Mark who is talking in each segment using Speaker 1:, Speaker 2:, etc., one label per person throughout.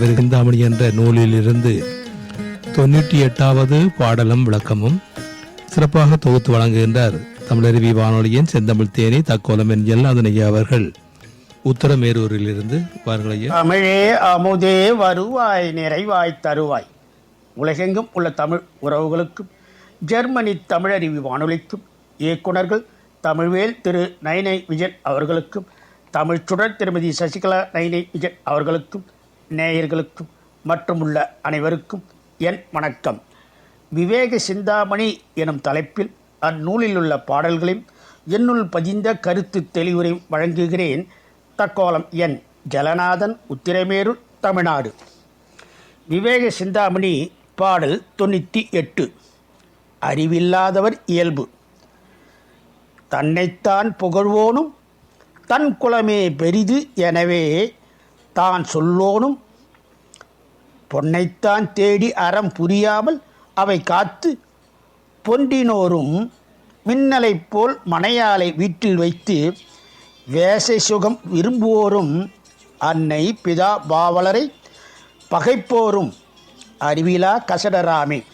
Speaker 1: சிந்தாமணி என்ற நூலிலிருந்து தொண்ணூற்றி எட்டாவது பாடலும் விளக்கமும் சிறப்பாக தொகுத்து வழங்குகின்றார். தமிழருவி வானொலியின் செந்தமிழ் தேனி தக்கோலம் என் எல்லாதனையா அவர்கள். உத்தரமேரூரிலிருந்து வாருங்கள்
Speaker 2: தமிழே அமுதே வருவாய் நிறைவாய் தருவாய். உலகெங்கும் உள்ள தமிழ் உறவுகளுக்கும் ஜெர்மனி தமிழறிவி வானொலிக்கும் இயக்குனர்கள் தமிழ்வேல் திரு நைனை விஜய் அவர்களுக்கும் தமிழ் சுடர் திருமதி சசிகலா நைனை விஜய் அவர்களுக்கும் நேயர்களுக்கும் மற்றும் உள்ள அனைவருக்கும் என் வணக்கம். விவேக சிந்தாமணி எனும் தலைப்பில் அந்நூலில் உள்ள பாடல்களையும் என்னுள் பதிந்த கருத்து தெளிவுரையும் வழங்குகிறேன். தக்கோலம் என் ஜலநாதன் உத்திரமேரூர் தமிழ்நாடு. விவேக சிந்தாமணி பாடல் தொண்ணூற்றி எட்டு. அறிவில்லாதவர் இயல்பு. தன்னைத்தான் புகழ்வோனும் தன் குலமே பெரிது எனவே தான் சொல்லோனும். பொன்னைத்தான் தேடி அறம் புரியாமல் அவை காத்து பொன்றினோரும் மின்னலைப் போல் மனையாளை வீட்டில் வைத்து வேசை சுகம் விரும்புவோரும் அன்னை பிதா பாவலரை பகைப்போரும் அறிவிலா கசடராமே.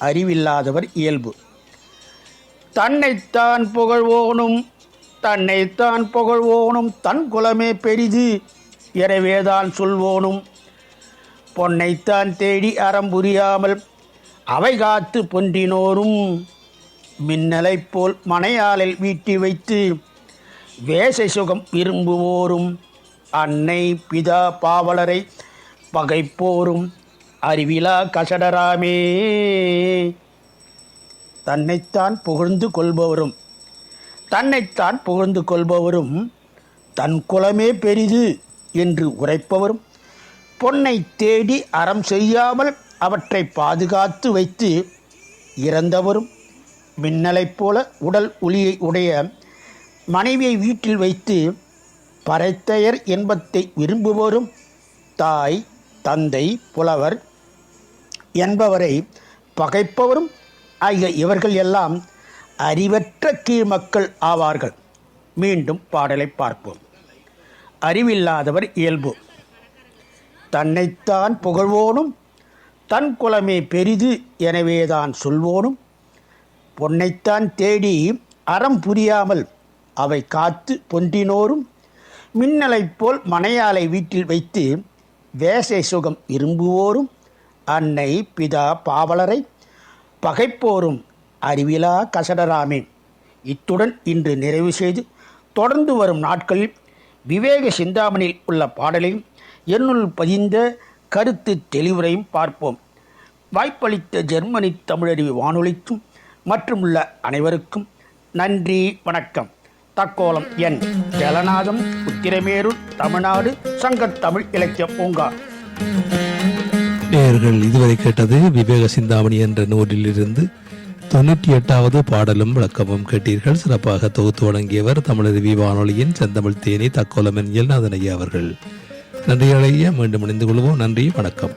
Speaker 2: அறிவில்லாதவர் இயல்பு. தன்னைத்தான் புகழ்வோனும் தன்னைத்தான் புகழ்வோனும் தன் குலமே பெரிது. எனவேதான் சொல்வோனும். பொன்னைத்தான் தேடி அறம் புரியாமல் அவை காத்து பொன்றினோரும். மின்னலைப் போல் மனையாளில் வீட்டி வைத்து வேசை சுகம் விரும்புவோரும். அன்னை பிதா பாவலரை பகைப்போரும். அறிவிலா கசடராமே. தன்னைத்தான் புகழ்ந்து கொள்பவரும். தன்னைத்தான் புகழ்ந்து கொள்பவரும். தன் குலமே பெரிது. என்று உரைப்பவரும் பொன்னை தேடி அறம் செய்யாமல் அவற்றை பாதுகாத்து வைத்து இறந்தவரும் மின்னலைப் போல உடல் ஒளியை உடைய மனைவியை வீட்டில் வைத்து பறைத்தையர் என்பத்தை விரும்புவோரும் தாய் தந்தை புலவர் என்பவரை பகைப்பவரும் ஆகிய இவர்கள் எல்லாம் அறிவற்ற கீழ்மக்கள் ஆவார்கள். மீண்டும் பாடலை பார்ப்போம். அறிவில்லாதவர் இயல்பு. தன்னைத்தான் புகழ்வோனும் தன் குலமே பெரிது எனவேதான் சொல்வோனும். பொன்னைத்தான் தேடி அறம் புரியாமல் அவை காத்து பொன்றினோரும். மின்னலைப் போல் மனையாளை வீட்டில் வைத்து வேசை சுகம் விரும்புவோரும் அன்னை பிதா பாவலரை பகைப்போரும் அறிவிலா கசடராமே. இத்துடன் இன்று நிறைவு செய்து தொடர்ந்து வரும் நாட்களில் விவேக சிந்தாமணியில் உள்ள பாடலையும் என்னுள் பதிந்த கருத்து தெளிவுரையும் பார்ப்போம். வாய்ப்பளித்த ஜெர்மனி தமிழறிவு வானொலிக்கும் மற்றும் உள்ள அனைவருக்கும் நன்றி வணக்கம். தக்கோலம் என். ஜலநாதம் உத்திரமேரூர் தமிழ்நாடு சங்கத்தமிழ் இலக்கிய பூங்கா
Speaker 1: நேயர்கள் இதுவரை கேட்டது விவேக சிந்தாமணி என்ற நூலிலிருந்து தொண்ணூற்றி எட்டாவது பாடலும் விளக்கமும் கேட்டீர்கள். சிறப்பாக தொகுத்து வழங்கியவர் தமிழருவி வானொலியின் செந்தமிழ் தேனி தக்கோலம் என் ஐயா அவர்கள். நன்றி அழைய மீண்டும் இணைந்து கொள்வோம். நன்றி வணக்கம்.